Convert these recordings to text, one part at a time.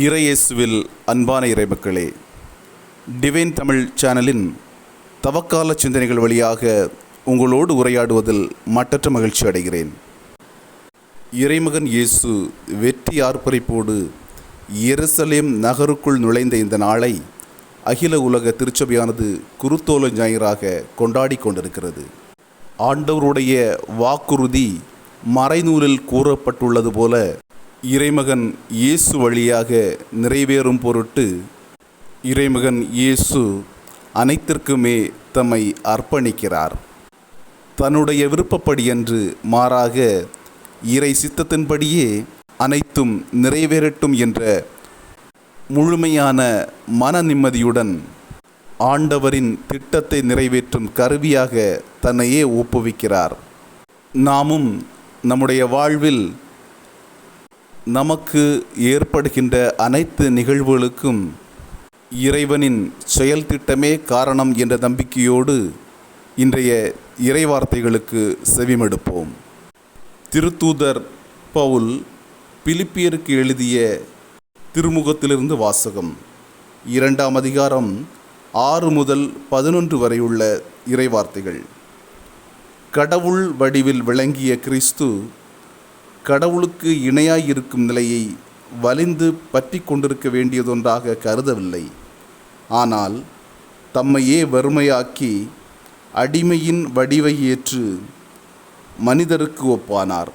இறையேசுவில் அன்பான இறைமக்களே டிவைன் தமிழ் சேனலின் தவக்கால சிந்தனைகள் வழியாக உங்களோடு உரையாடுவதில் மட்டற்ற மகிழ்ச்சி அடைகிறேன். இறைமகன் இயேசு வெற்றி ஆர்ப்பரிப்போடு எருசலேம் நகருக்குள் நுழைந்த இந்த நாளை அகில உலக திருச்சபையானது குருத்தோல ஞாயிறாக கொண்டாடி கொண்டிருக்கிறது. ஆண்டவருடைய வாக்குறுதி மறைநூலில் கூறப்பட்டுள்ளது போல இறைமகன் இயேசு வழியாக நிறைவேறும் பொருட்டு இறைமகன் இயேசு அனைத்திற்குமே தம்மை அர்ப்பணிக்கிறார். தன்னுடைய விருப்பப்படியன்று மாறாக இறை சித்தத்தின்படியே அனைத்தும் நிறைவேறட்டும் என்ற முழுமையான மன நிம்மதியுடன் ஆண்டவரின் திட்டத்தை நிறைவேற்றும் கருவியாக தன்னையே ஒப்புவிக்கிறார். நாமும் நம்முடைய வாழ்வில் நமக்கு ஏற்படுகின்ற அனைத்து நிகழ்வுகளுக்கும் இறைவனின் செயல் திட்டமே காரணம் என்ற நம்பிக்கையோடு இன்றைய இறைவார்த்தைகளுக்கு செவிமெடுப்போம். திருத்தூதர் பவுல் பிலிப்பியருக்கு எழுதிய திருமுகத்திலிருந்து வாசகம் இரண்டாம் அதிகாரம் ஆறு முதல் பதினொன்று வரையுள்ள இறைவார்த்தைகள். கடவுள் வடிவில் விளங்கிய கிறிஸ்து கடவுளுக்கு இணையாயிருக்கும் நிலையை வலிந்து பற்றி கொண்டிருக்க வேண்டியதொன்றாக கருதவில்லை. ஆனால் தம்மையே வறுமையாக்கி அடிமையின் வடிவை ஏற்று மனிதருக்கு ஒப்பானார்.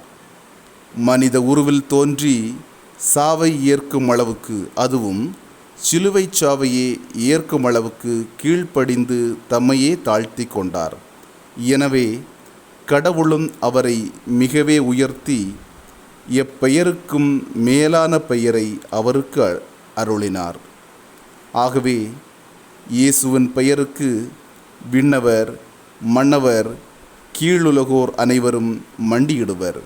மனித உருவில் தோன்றி சாவை ஏற்கும் அளவுக்கு அதுவும் சிலுவை சாவையே ஏற்கும் அளவுக்கு கீழ்ப்படிந்து தம்மையே தாழ்த்தி கொண்டார். எனவே கடவுளும் அவரை மிகவே உயர்த்தி எப்பெயருக்கும் மேலான பெயரை அவருக்கு அருளினார். ஆகவே இயேசுவின் பெயருக்கு விண்ணவர் மன்னவர் கீழுலகோர் அனைவரும் மண்டியிடுவர்.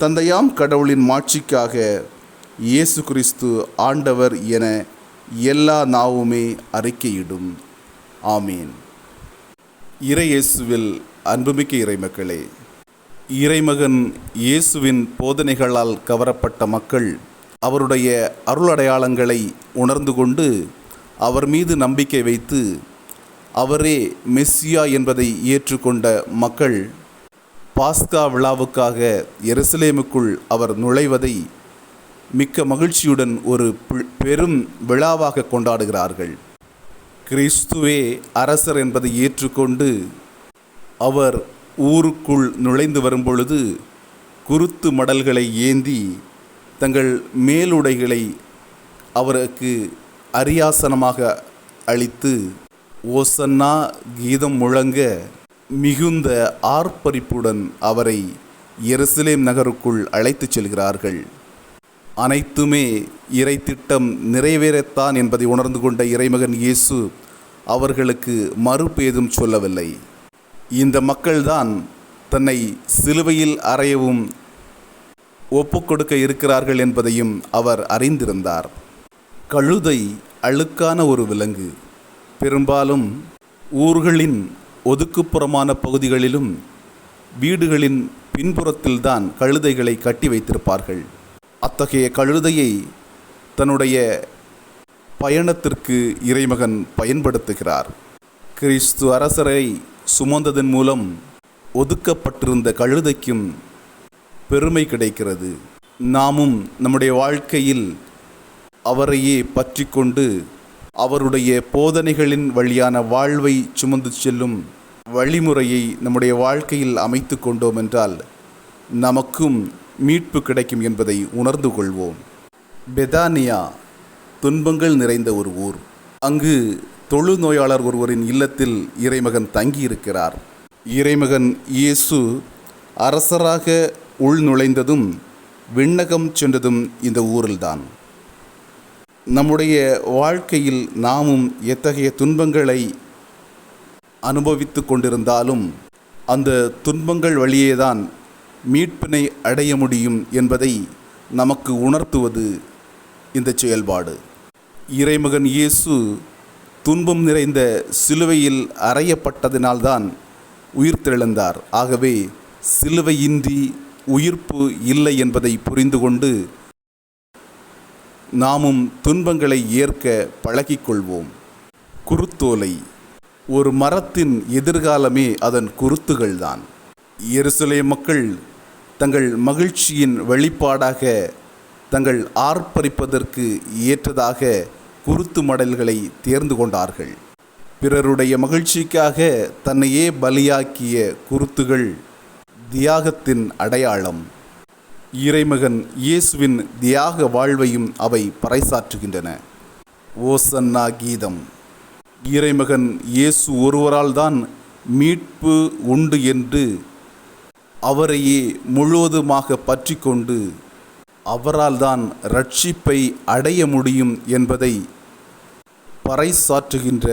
தந்தையாம் கடவுளின் மாட்சிக்காக இயேசு கிறிஸ்து ஆண்டவர் என எல்லா நாவுமே அறிக்கையிடும். ஆமீன். இறையேசுவில் அன்புமிக்க இறைமக்களே இறைமகன் இயேசுவின் போதனைகளால் கவரப்பட்ட மக்கள் அவருடைய அருளடையாளங்களை உணர்ந்து கொண்டு அவர் மீது நம்பிக்கை வைத்து அவரே மெஸ்ஸியா என்பதை ஏற்றுக்கொண்ட மக்கள் பாஸ்கா விழாவுக்காக எருசலேமுக்குள் அவர் நுழைவதை மிக்க மகிழ்ச்சியுடன் ஒரு பி- பெரும் விழாவாக கொண்டாடுகிறார்கள். கிறிஸ்துவே அரசர் என்பதை ஏற்றுக்கொண்டு அவர் ஊருக்குள் நுழைந்து வரும்பொழுது குருத்து மடல்களை ஏந்தி தங்கள் மேலுடைகளை அவருக்கு அரியாசனமாக அளித்து ஓசன்னா கீதம் முழங்க மிகுந்த ஆர்ப்பரிப்புடன் அவரை எருசலேம் நகருக்குள் அழைத்துச் செல்கிறார்கள். அனைத்துமே இறை திட்டம் நிறைவேறத்தான் என்பதை உணர்ந்து கொண்ட இறைமகன் இயேசு அவர்களுக்கு மறுபேதும் சொல்லவில்லை. இந்த மக்கள்தான் தன்னை சிலுவையில் அறையவும் ஒப்புக்கொடுக்க இருக்கிறார்கள் என்பதையும் அவர் அறிந்திருந்தார். கழுதை அழுக்கான ஒரு விலங்கு. பெரும்பாலும் ஊர்களின் ஒதுக்குப்புறமான பகுதிகளிலும் வீடுகளின் பின்புறத்தில்தான் கழுதைகளை கட்டி வைத்திருப்பார்கள். அத்தகைய கழுதையை தன்னுடைய பயணத்திற்கு இறைமகன் பயன்படுத்துகிறார். கிறிஸ்து அரசரை சுமந்ததன் மூலம் ஒதுக்கப்பட்டிருந்த கழுதைக்கும் பெருமை கிடைக்கிறது. நாமும் நம்முடைய வாழ்க்கையில் அவரையே பற்றி கொண்டு அவருடைய போதனைகளின் வழியான வாழ்வை சுமந்து செல்லும் வழிமுறையை நம்முடைய வாழ்க்கையில் அமைத்து கொண்டோம் என்றால் நமக்கும் மீட்பு கிடைக்கும் என்பதை உணர்ந்து கொள்வோம். பெதானியா துன்பங்கள் நிறைந்த ஒரு ஊர். அங்கு தொழுநோயாளர் ஒருவரின் இல்லத்தில் இறைமகன் தங்கியிருக்கிறார். இறைமகன் இயேசு அரசராக உள் நுழைந்ததும் விண்ணகம் சென்றதும் இந்த ஊரில்தான். நம்முடைய வாழ்க்கையில் நாமும் எத்தகைய துன்பங்களை அனுபவித்து கொண்டிருந்தாலும் அந்த துன்பங்கள் வழியேதான் மீட்பினை அடைய முடியும் என்பதை நமக்கு உணர்த்துவது இந்த செயல்பாடு. இறைமகன் இயேசு துன்பம் நிறைந்த சிலுவையில் அறையப்பட்டதினால்தான் உயிர்த்தெழுந்தார். ஆகவே சிலுவையின்றி உயிர்ப்பு இல்லை என்பதை புரிந்து கொண்டு நாமும் துன்பங்களை ஏற்க பழகிக்கொள்வோம். குருத்தோலை ஒரு மரத்தின் எதிர்காலமே அதன் குருத்துகள்தான். எருசலே மக்கள் தங்கள் மகிழ்ச்சியின் வெளிப்பாடாக தங்கள் ஆர்ப்பரிப்பதற்கு ஏற்றதாக குருத்து மடல்களை தேர்ந்து கொண்டார்கள். பிறருடைய மகிழ்ச்சிக்காக தன்னையே பலியாக்கிய குருத்துகள் தியாகத்தின் அடையாளம். இறைமகன் இயேசுவின் தியாக வாழ்வையும் அவை பறைசாற்றுகின்றன. ஓசன்னா கீதம். இறைமகன் இயேசு ஒருவரால் தான் மீட்பு உண்டு என்று அவரையே முழுவதுமாக பற்றி கொண்டு அவரால் தான் ரட்சிப்பை அடைய முடியும் என்பதை பறைசாற்றுகின்ற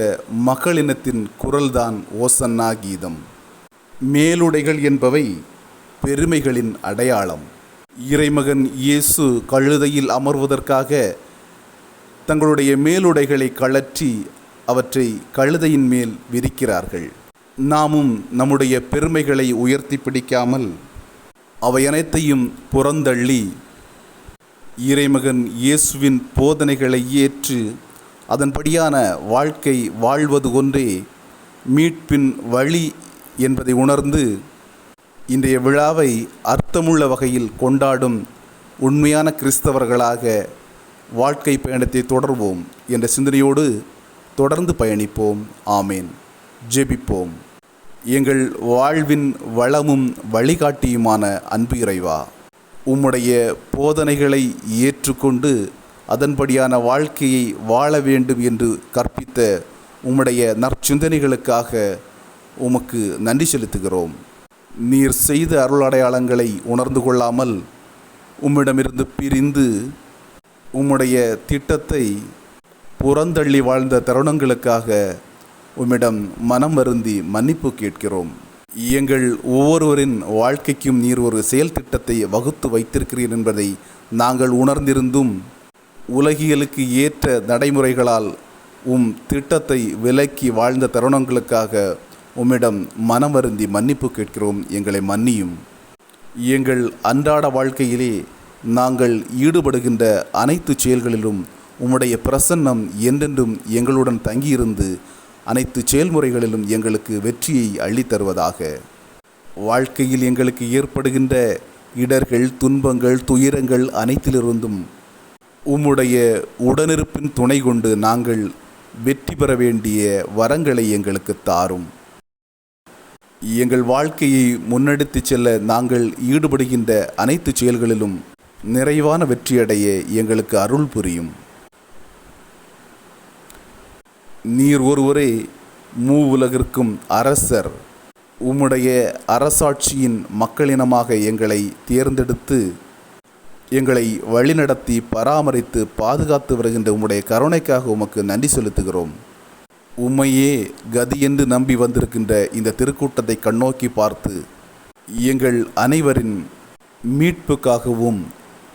மகளினத்தின் குரல்தான் ஓசன்னா கீதம் மேலுடைகள் என்பவை பெருமைகளின் அடையாளம். இறைமகன் இயேசு கழுதையில் அமர்வதற்காக தங்களுடைய மேலுடைகளை கழற்றி அவற்றை கழுதையின் மேல் விரிக்கிறார்கள். நாமும் நம்முடைய பெருமைகளை உயர்த்தி பிடிக்காமல் அவை அனைத்தையும் புறந்தள்ளி இறைமகன் இயேசுவின் போதனைகளை ஏற்று அதன்படியான வாழ்க்கை வாழ்வது ஒன்றே மீட்பின் வழி என்பதை உணர்ந்து இன்றைய விழாவை அர்த்தமுள்ள வகையில் கொண்டாடும் உண்மையான கிறிஸ்தவர்களாக வாழ்க்கை பயணத்தை தொடர்வோம் என்ற சிந்தனையோடு தொடர்ந்து பயணிப்போம். ஆமேன். ஜெபிப்போம். எங்கள் வாழ்வின் வளமும் வழிகாட்டியுமான அன்பு இறைவா உம்முடைய போதனைகளை ஏற்றுக்கொண்டு அதன்படியான வாழ்க்கையை வாழ வேண்டும் என்று கற்பித்த உம்முடைய நற்சிந்தனைகளுக்காக உமக்கு நன்றி செலுத்துகிறோம். நீர் செய்த அருள் அடையாளங்களை உணர்ந்து கொள்ளாமல் உம்மிடமிருந்து பிரிந்து உம்முடைய திட்டத்தை புறந்தள்ளி வாழ்ந்த தருணங்களுக்காக உம்மிடம் மனம் வருந்தி மன்னிப்பு கேட்கிறோம். எங்கள் ஒவ்வொருவரின் வாழ்க்கைக்கும் நீர் ஒரு செயல் திட்டத்தை வகுத்து வைத்திருக்கிறீர் என்பதை நாங்கள் உணர்ந்திருந்தும் உலகியலுக்கு ஏற்ற நடைமுறைகளால் உம் திட்டத்தை விலக்கி வாழ்ந்த தருணங்களுக்காக உம்மிடம் மனம் வருந்தி மன்னிப்பு கேட்கிறோம். எங்களை மன்னியும். எங்கள் அன்றாட வாழ்க்கையிலே நாங்கள் ஈடுபடுகின்ற அனைத்து செயல்களிலும் உம்முடைய பிரசன்னம் என்றென்றும் எங்களுடன் தங்கியிருந்து அனைத்து செயல்முறைகளிலும் எங்களுக்கு வெற்றியை அள்ளித்தருவதாக. வாழ்க்கையில் எங்களுக்கு ஏற்படுகின்ற இடர்கள் துன்பங்கள் துயரங்கள் அனைத்திலிருந்தும் உம்முடைய உடனிருப்பின் துணை கொண்டு நாங்கள் வெற்றி பெற வேண்டிய வரங்களை எங்களுக்கு தாரும். எங்கள் வாழ்க்கையை முன்னெடுத்துச் செல்ல நாங்கள் ஈடுபடுகின்ற அனைத்து செயல்களிலும் நிறைவான வெற்றியடைய எங்களுக்கு அருள் புரியும். நீர் ஒருவரே மூ உலகிற்கும் அரசர். உம்முடைய அரசாட்சியின் மக்களினமாக எங்களை தேர்ந்தெடுத்து எங்களை வழிநடத்தி பராமரித்து பாதுகாத்து வருகின்ற உம்முடைய கருணைக்காக உமக்கு நன்றி செலுத்துகிறோம். உம்மையே கதி என்று நம்பி வந்திருக்கின்ற இந்த திருக்கூட்டத்தை கண்ணோக்கி பார்த்து எங்கள் அனைவரின் மீட்புக்காகவும்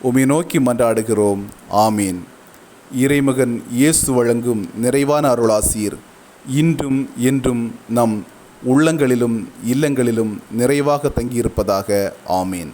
உம்மை நோக்கி மன்றாடுகிறோம். ஆமீன். இறைமகன் இயேசு வழங்கும் நிறைவான அருளாசீர். இன்றும் என்றும் நம் உள்ளங்களிலும் இல்லங்களிலும் நிறைவாக தங்கியிருப்பதாக. ஆமீன்.